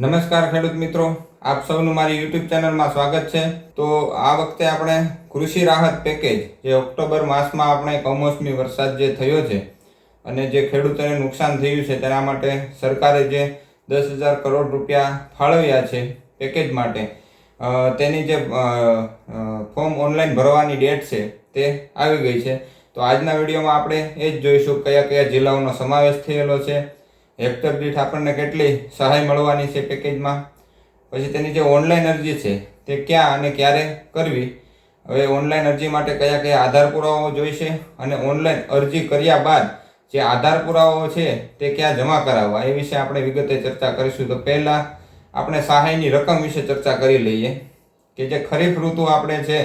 નમસ્કાર ખેડૂત મિત્રો. આપ સૌનું મારી યુટ્યુબ ચેનલમાં સ્વાગત છે. તો આ વખતે આપણે કૃષિ રાહત પેકેજ જે ઓક્ટોબર માસમાં આપણે કમોસમી વરસાદ જે થયો છે અને જે ખેડૂતોને નુકસાન થયું છે તેના માટે સરકારે જે દસ હજાર કરોડ રૂપિયા ફાળવ્યા છે પેકેજ માટે તેની જે ફોર્મ ઓનલાઈન ભરવાની ડેટ છે તે આવી ગઈ છે. તો આજના વિડીયોમાં આપણે એ જ જોઈશું કયા કયા જિલ્લાઓનો સમાવેશ થયેલો છે હેક્ટર દીઠ આપણને કેટલી સહાય મળવાની છે પેકેજમાં? પછી તેની જે ઓનલાઈન અરજી છે, તે ક્યાં અને ક્યારે કરવી? હવે ઓનલાઈન અરજી માટે કયા કયા આધાર પુરાવાઓ જોઈશે અને ઓનલાઈન અરજી કર્યા બાદ જે આધાર પુરાવાઓ છે, તે ક્યાં જમા કરાવવા? એ વિશે આપણે વિગતે ચર્ચા કરીશું. તો પહેલાં આપણે સહાયની રકમ વિશે ચર્ચા કરી લઈએ કે જે ખરીફ ઋતુ આપણે છે,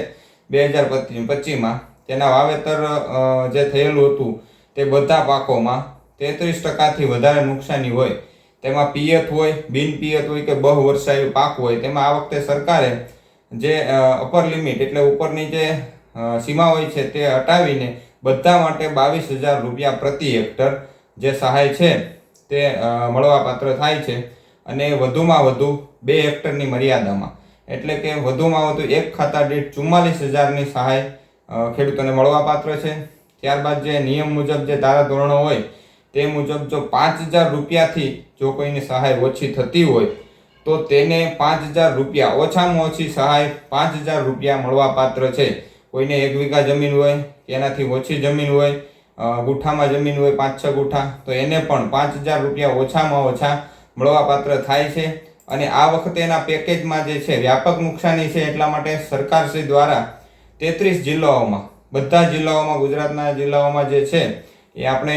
બે હજાર પચીસમાં, તેના વાવેતર જે થયેલું હતું, તે બધા પાકોમાં તેત્રીસ ટકાથી વધારે નુકસાની હોય. તેમાં પિયત હોય, બિન પિયત હોય કે બહુ વર્ષાયુ પાક હોય, તેમાં આ વખતે સરકારે જે અપર લિમિટ એટલે ઉપરની જે સીમા હોય છે તે હટાવીને બધા માટે બાવીસ હજાર રૂપિયા પ્રતિ હેક્ટર જે સહાય છે તે મળવાપાત્ર થાય છે અને વધુમાં વધુ બે હેક્ટરની મર્યાદામાં. એટલે કે વધુમાં વધુ એક ખાતા દીઠ ચુમ્માલીસ હજારની સહાય ખેડૂતોને મળવાપાત્ર છે. ત્યારબાદ જે નિયમ મુજબ જે ધારા ધોરણો હોય તે મુજબ જો પાંચ હજાર રૂપિયાથી જો કોઈની સહાય ઓછી થતી હોય, તો તેને પાંચ હજાર રૂપિયા ઓછામાં ઓછી સહાય પાંચ હજાર રૂપિયા મળવાપાત્ર છે. કોઈને એક વીઘા જમીન હોય કે એનાથી ઓછી જમીન હોય ગુઠામાં જમીન હોય પાંચ છ ગુઠા, તો એને પણ પાંચ હજાર રૂપિયા ઓછામાં ઓછા મળવાપાત્ર થાય છે. અને આ વખતે એના પેકેજમાં જે છે વ્યાપક નુકસાની છે એટલા માટે સરકારશ્રી દ્વારા તેત્રીસ જિલ્લાઓમાં, બધા જિલ્લાઓમાં, ગુજરાતના જિલ્લાઓમાં જે છે એ આપણે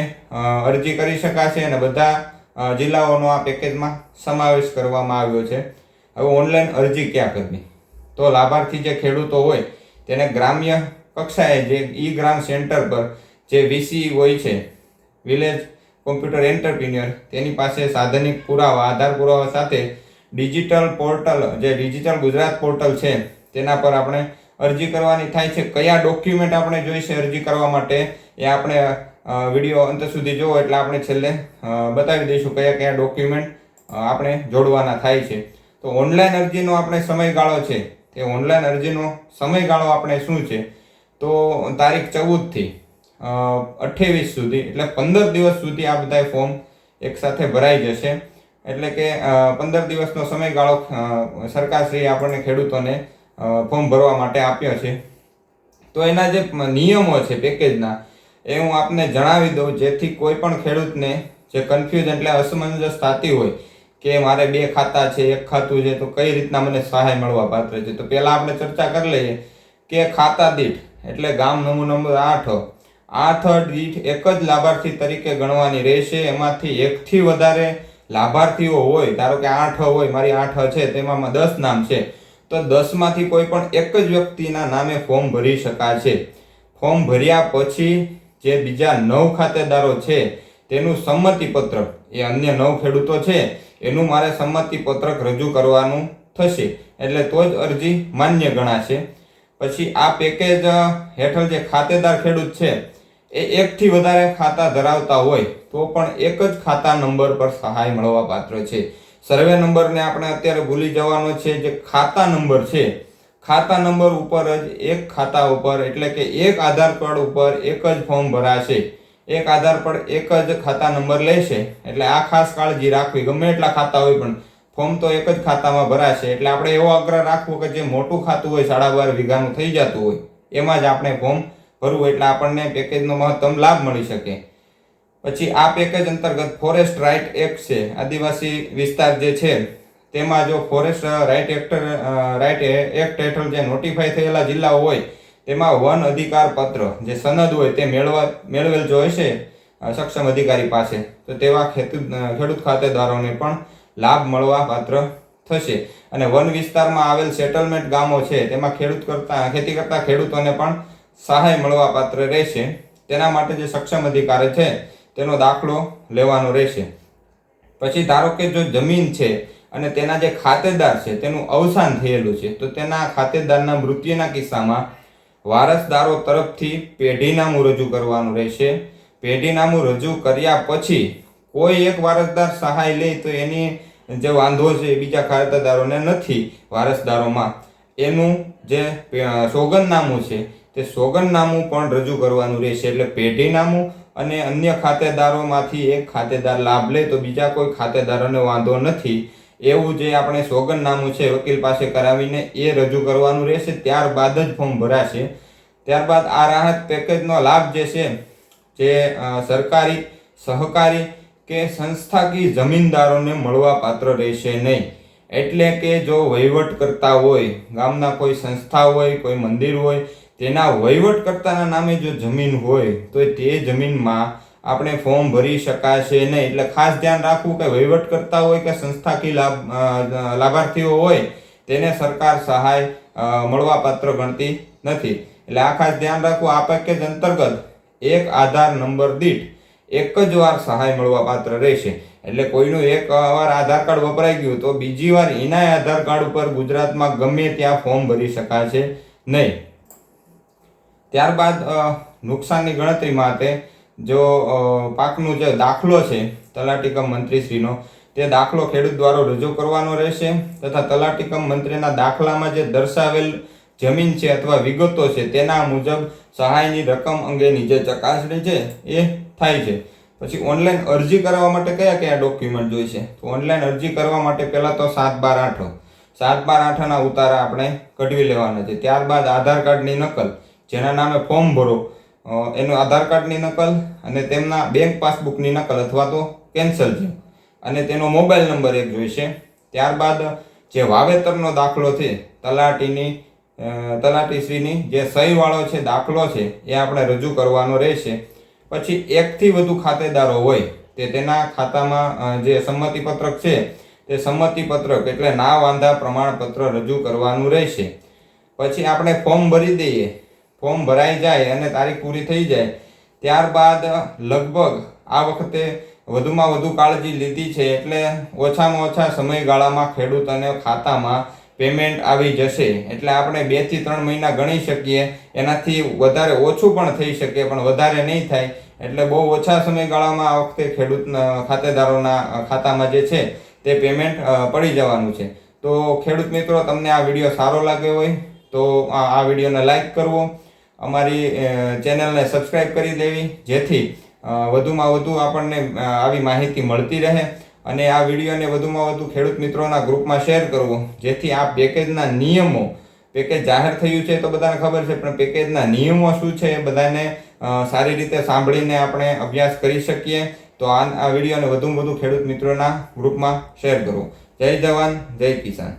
અરજી કરી શકાશે અને બધા જિલ્લાઓનો આ પેકેજમાં સમાવેશ કરવામાં આવ્યો છે. હવે ઓનલાઈન અરજી ક્યાં કરવી? તો લાભાર્થી જે ખેડૂતો હોય, તેને ગ્રામ્ય કક્ષાએ જે ઈ ગ્રામ સેન્ટર પર જે વીસી હોય છે, વિલેજ કોમ્પ્યુટર એન્ટરપ્રિન્યોર, તેની પાસે સાધનિક પુરાવા, આધાર પુરાવા સાથે ડિજિટલ પોર્ટલ, જે ડિજિટલ ગુજરાત પોર્ટલ છે, તેના પર આપણે અરજી કરવાની થાય છે. કયા ડોક્યુમેન્ટ આપણે જોઈશે અરજી કરવા માટે, એ આપણે વીડિયો અંત સુધી જુઓ એટલે આપણે છેલ્લે બતાવી દઈશું કયા કયા ડોક્યુમેન્ટ આપણે જોડવાના થાય છે. તો ઓનલાઈન અરજીનો આપણે સમયગાળો છે. તે ઓનલાઈન અરજીનો સમયગાળો આપણે શું છે? તો તારીખ ચૌદથી અઠ્ઠાવીસ સુધી, એટલે પંદર દિવસ સુધી આ બધા ફોર્મ એકસાથે ભરાઈ જશે. એટલે કે પંદર દિવસનો સમયગાળો સરકારશ્રી આપણને ખેડૂતોને ફોર્મ ભરવા માટે આપ્યો છે. તો એના જે નિયમો છે પેકેજના એ હું આપને જણાવી દઉં, જેથી કોઈ પણ ખેડૂતને જે કન્ફ્યુઝ એટલે અસમંજસ થતી હોય કે મારે બે ખાતા છે, એક ખાતું છે, તો કઈ રીતના મને સહાય મળવા પાત્ર છે? તો પહેલાં આપણે ચર્ચા કરી લઈએ કે ખાતા દીઠ એટલે ગામ નમૂ નંબર આઠ. આઠ દીઠ એક જ લાભાર્થી તરીકે ગણવાની રહેશે. એમાંથી એકથી વધારે લાભાર્થીઓ હોય, ધારો કે આઠ હોય, મારી આઠ છે, તેમાં દસ નામ છે, તો દસમાંથી કોઈ પણ એક જ વ્યક્તિના નામે ફોર્મ ભરી શકાશે ફોર્મ ભર્યા પછી જે બીજા નવ ખાતેદારો છે, તેનું સંમતિ પત્રક એ અન્ય નવ ખેડૂતો છે, એનું મારે સંમતિ પત્રક રજૂ કરવાનું થશે. એટલે તો જ અરજી માન્ય ગણાશે. પછી આ પેકેજ હેઠળ જે ખાતેદાર ખેડૂત છે, એ એકથી વધારે ખાતા ધરાવતા હોય, તો પણ એક જ ખાતા નંબર પર સહાય મળવા પાત્ર છે. સર્વે નંબરને આપણે અત્યારે ભૂલી જવાનો છે, જે ખાતા નંબર છે ખાતા નંબર ઉપર જ, એક ખાતા ઉપર, એટલે કે એક આધાર કાર્ડ ઉપર એક જ ફોર્મ ભરાશે. એક આધાર પર એક જ ખાતા નંબર લેશે. એટલે આ ખાસ કાળજી રાખવી, ગમે એટલા ખાતા હોય પણ ફોર્મ તો એક જ ખાતામાં ભરાશે. એટલે આપણે એવો આગ્રહ રાખવો કે જે મોટું ખાતું હોય, સાડા બાર વીઘાનું થઈ જતું હોય, એમાં જ આપણે ફોર્મ ભરવું, એટલે આપણને પેકેજનો મહત્તમ લાભ મળી શકે. પછી આ પેકેજ અંતર્ગત ફોરેસ્ટ રાઇટ એક્ટ છે. આદિવાસી વિસ્તાર જે છે તેમાં જો forest right act right act હેઠળ જે નોટિફાઈ થયેલા જિલ્લાઓ હોય, તેમાં વન અધિકાર પત્ર જે સનદ હોય તે મેળવા, મેળવેલ જો હશે સક્ષમ અધિકારી પાસે, તો તેવા ખેડૂત ખાતેદારોને પણ લાભ મળવા પાત્ર થશે. અને વન વિસ્તારમાં આવેલ સેટલમેન્ટ ગામો છે, તેમાં ખેડૂત કરતા, ખેતી કરતા ખેડૂતોને પણ સહાય મળવા પાત્ર રહેશે. તેના માટે જે સક્ષમ અધિકારી છે, તેનો દાખલો લેવાનો રહેશે. પછી ધારો કે જો જમીન છે અને તેના જે ખાતેદાર છે, તેનું અવસાન થયેલું છે, તો તેના ખાતેદારના મૃત્યુના કિસ્સામાં વારસદારો તરફથી પેઢીનામું રજૂ કરવાનું રહેશે. પેઢીનામું રજૂ કર્યા પછી કોઈ એક વારસદાર સહાય લે તો એની જે વાંધો છે, એ બીજા ખાતેદારોને નથી વારસદારોમાં. એનું જે સોગંદનામું છે, તે સોગંદનામું પણ રજૂ કરવાનું રહેશે, એટલે પેઢીનામું અને અન્ય ખાતેદારોમાંથી એક ખાતેદાર લાભ લે તો બીજા કોઈ ખાતેદારોને વાંધો નથી. એવું જે આપણે સોગંદનામું છે, વકીલ પાસે કરાવીને એ રજૂ કરવાનું રહેશે, ત્યારબાદ જ ફોર્મ ભરાશે. ત્યારબાદ આ રાહત પેકેજનો લાભ જે છે, જે સરકારી, સહકારી કે સંસ્થાકીય જમીનદારોને મળવા પાત્ર રહેશે નહીં. એટલે કે જો વહીવટ કરતા હોય, ગામના કોઈ સંસ્થા હોય, કોઈ મંદિર હોય, તેના વહીવટકર્તાના નામે જો જમીન હોય, તો તે જમીનમાં આપણે ફોર્મ ભરી શકાશે નહીં. એટલે ખાસ ધ્યાન રાખવું કે વહીવટ કરતા હોય કે સંસ્થાકીય લાભ લાભાર્થીઓ હોય, તેને સરકાર સહાય મળવાપાત્ર ગણતી નથી. એટલે આ ખાસ ધ્યાન રાખવું, આ પેકેજ અંતર્ગત એક આધાર નંબર દીઠ એક જ વાર સહાય મળવાપાત્ર રહેશે. એટલે કોઈનું એક વાર આધાર કાર્ડ વપરાઈ ગયું તો બીજી વાર એના આધાર કાર્ડ ઉપર ગુજરાતમાં ગમે ત્યાં ફોર્મ ભરી શકાશે નહીં. ત્યારબાદ નુકસાનની ગણતરી માટે જો પાકનું જે દાખલો છે તલાટી કમ મંત્રીશ્રીનો, તે દાખલો ખેડૂત દ્વારા રજૂ કરવાનો રહેશે તથા તલાટી કમ મંત્રીના દાખલામાં જે દર્શાવેલ જમીન છે અથવા વિગતો છે, તેના મુજબ સહાયની રકમ અંગેની જે ચકાસણી છે, એ થાય છે. પછી ઓનલાઈન અરજી કરવા માટે કયા કયા ડોક્યુમેન્ટ જોઈશે તો ઓનલાઈન અરજી કરવા માટે પહેલાં તો સાત બાર આઠ. સાત બાર આઠના ઉતારા આપણે કઢવી લેવાના છે. ત્યારબાદ આધાર કાર્ડની નકલ, જેના નામે ફોર્મ ભરો એનું આધાર કાર્ડની નકલ અને તેમના બેંક પાસબુકની નકલ અથવા તો કેન્સલ છે અને તેનો મોબાઈલ નંબર એક જોઈશે. ત્યારબાદ જે વાવેતરનો દાખલો છે, તલાટીની તલાટીશ્રીની જે સહીવાળો છે, દાખલો છે, એ આપણે રજૂ કરવાનો રહેશે. પછી એકથી વધુ ખાતેદારો હોય, તે તેના ખાતામાં જે સંમતિપત્રક છે, તે સંમતિપત્રક એટલે ના વાંધા પ્રમાણપત્ર રજૂ કરવાનું રહેશે. પછી આપણે ફોર્મ ભરી દઈએ. ફોર્મ ભરાઈ જાય અને તારીખ પૂરી થઈ જાય, ત્યારબાદ લગભગ આ વખતે વધુમાં વધુ કાળજી લીધી છે એટલે ઓછામાં ઓછા સમયગાળામાં ખેડૂતોને ખાતામાં પેમેન્ટ આવી જશે. એટલે આપણે બેથી ત્રણ મહિના ગણી શકીએ, એનાથી વધારે ઓછું પણ થઈ શકે, પણ વધારે નહીં થાય. એટલે બહુ ઓછા સમયગાળામાં આ વખતે ખેડૂત ખાતેદારોના ખાતામાં જે છે તે પેમેન્ટ પડી જવાનું છે. તો ખેડૂત મિત્રો, તમને આ વીડિયો સારો લાગ્યો હોય, તો આ વિડીયોને લાઈક કરવો અમારી ચેનલને સબસ્ક્રાઈબ કરી દેવી, જેથી વધુમાં વધુ આપણને આવી માહિતી મળતી રહે. અને આ વિડીયોને વધુમાં વધુ ખેડૂત મિત્રોના ગ્રુપમાં શેર કરવો, જેથી આ પેકેજના નિયમો, પેકેજ જાહેર થયું છે તો બધાને ખબર છે, પણ પેકેજના નિયમો શું છે એ બધાને સારી રીતે સાંભળીને આપણે અભ્યાસ કરી શકીએ. તો આ વિડીયોને વધુમાં વધુ ખેડૂત મિત્રોના ગ્રુપમાં શેર કરો જય જવાન, જય કિસાન.